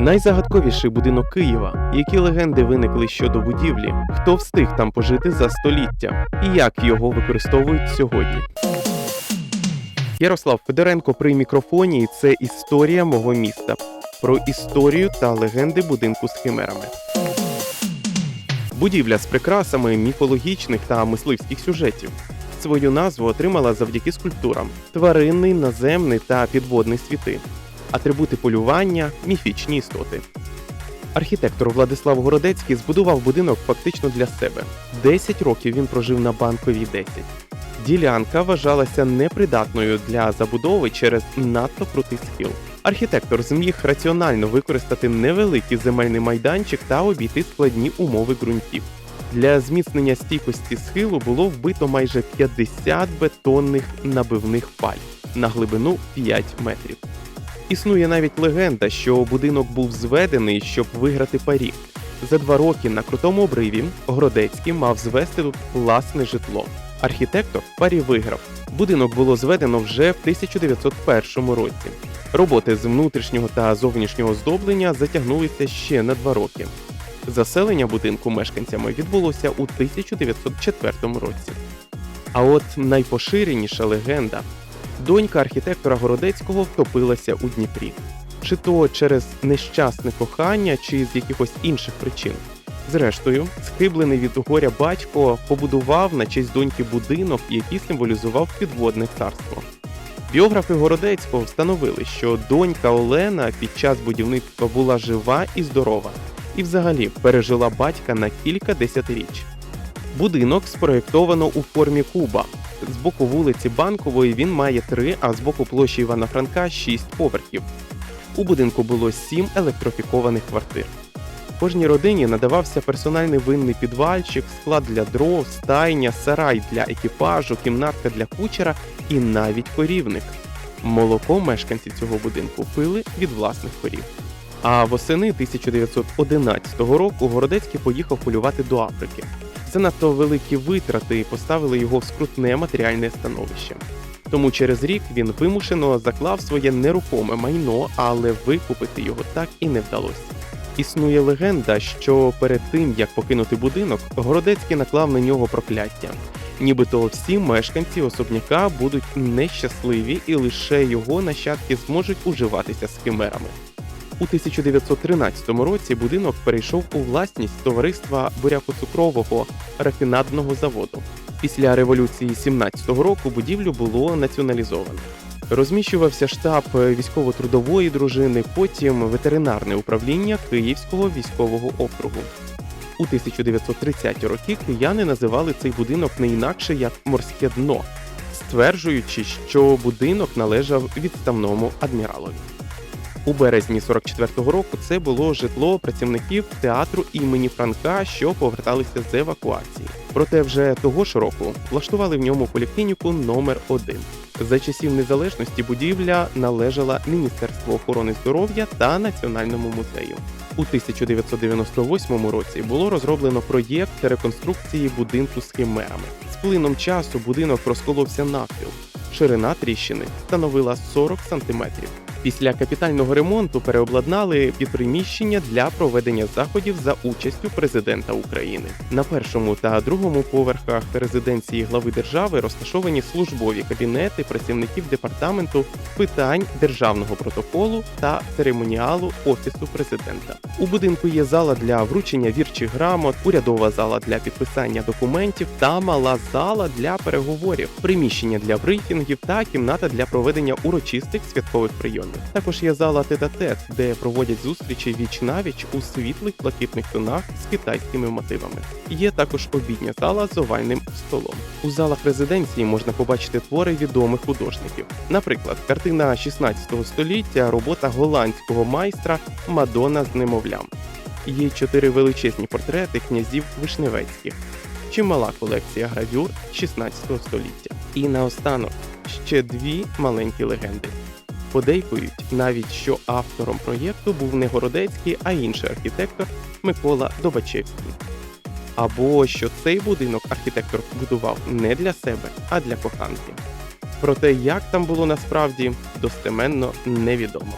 Найзагадковіший будинок Києва, які легенди виникли щодо будівлі, хто встиг там пожити за століття і як його використовують сьогодні. Ярослав Федоренко при мікрофоні. і Це історія мого міста. Про історію та легенди будинку з химерами. Будівля з прикрасами міфологічних та мисливських сюжетів. Свою назву отримала завдяки скульптурам: тваринний, наземний та підводний світи, атрибути полювання, міфічні істоти. Архітектор Владислав Городецький збудував будинок фактично для себе. 10 років він прожив на банковій 10. Ділянка вважалася непридатною для забудови через надто крутий схил. Архітектор зміг раціонально використати невеликий земельний майданчик та обійти складні умови ґрунтів. Для зміцнення стійкості схилу було вбито майже 50 бетонних набивних паль на глибину 5 метрів. Існує навіть легенда, що будинок був зведений, щоб виграти парі. За два роки на крутому обриві Городецький мав звести тут власне житло. Архітектор парі виграв. Будинок було зведено вже в 1901 році. Роботи з внутрішнього та зовнішнього здоблення затягнулися ще на два роки. Заселення будинку мешканцями відбулося у 1904 році. А от найпоширеніша легенда донька архітектора Городецького втопилася у Дніпрі, чи то через нещасне кохання, чи з якихось інших причин. Зрештою, схиблений від горя батько побудував на честь доньки будинок, який символізував підводне царство. Біографи Городецького встановили, що донька Олена під час будівництва була жива і здорова, і взагалі пережила батька на кілька десятиріч. Будинок спроєктовано у формі куба. З боку вулиці Банкової він має три, а з боку площі Івана Франка шість поверхів. У будинку було сім електрифікованих квартир. Кожній родині надавався персональний винний підвальчик, склад для дров, стайня, сарай для екіпажу, кімнатка для кучера і навіть корівник. Молоко мешканці цього будинку пили від власних корів. А восени 1911 року Городецький поїхав полювати до Африки. Занадто великі витрати поставили його в скрутне матеріальне становище. Тому через рік він вимушено заклав своє нерухоме майно, але викупити його так і не вдалося. Існує легенда, що перед тим як покинути будинок, Городецький наклав на нього прокляття. Нібито всі мешканці особняка будуть нещасливі, і лише його нащадки зможуть уживатися з химерами. У 1913 році будинок перейшов у власність товариства буряко-цукрового рафінадного заводу. Після революції 17-го року будівлю було націоналізовано. Розміщувався штаб військово-трудової дружини, потім ветеринарне управління Київського військового округу. У 1930-ті роки кияни називали цей будинок не інакше як морське дно, стверджуючи, що будинок належав відставному адміралові. У березні 44-го року це було житло працівників театру імені Франка, що поверталися з евакуації. Проте вже того ж року влаштували в ньому поліклініку номер 1 За часів незалежності будівля належала Міністерству охорони здоров'я та Національному музею. У 1998 році було розроблено проєкт реконструкції будинку з химерами. З плином часу будинок розколовся навпіл. Ширина тріщини становила 40 сантиметрів. Після капітального ремонту переобладнали під приміщення для проведення заходів за участю президента України. На першому та другому поверхах резиденції глави держави розташовані службові кабінети працівників департаменту питань державного протоколу та церемоніалу офісу президента. У будинку є зала для вручення вірчих грамот, урядова зала для підписання документів та мала зала для переговорів, приміщення для брифінгів та кімната для проведення урочистих святкових прийомів. Також є зала тет-а-тет, де проводять зустрічі віч навіч у світлих блакитних тонах з китайськими мотивами. Є також обідня зала з овальним столом. У залах резиденції можна побачити твори відомих художників. Наприклад, картина 16 століття, робота голландського майстра Мадонна з немовлям. Є чотири величезні портрети князів Вишневецьких, чимала колекція гравюр 16 століття. І наостанок ще дві маленькі легенди. Подейкують навіть, що автором проєкту був не Городецький, а інший архітектор Микола Добачевський. Або що цей будинок архітектор будував не для себе, а для коханки. Проте, як там було насправді, достеменно невідомо.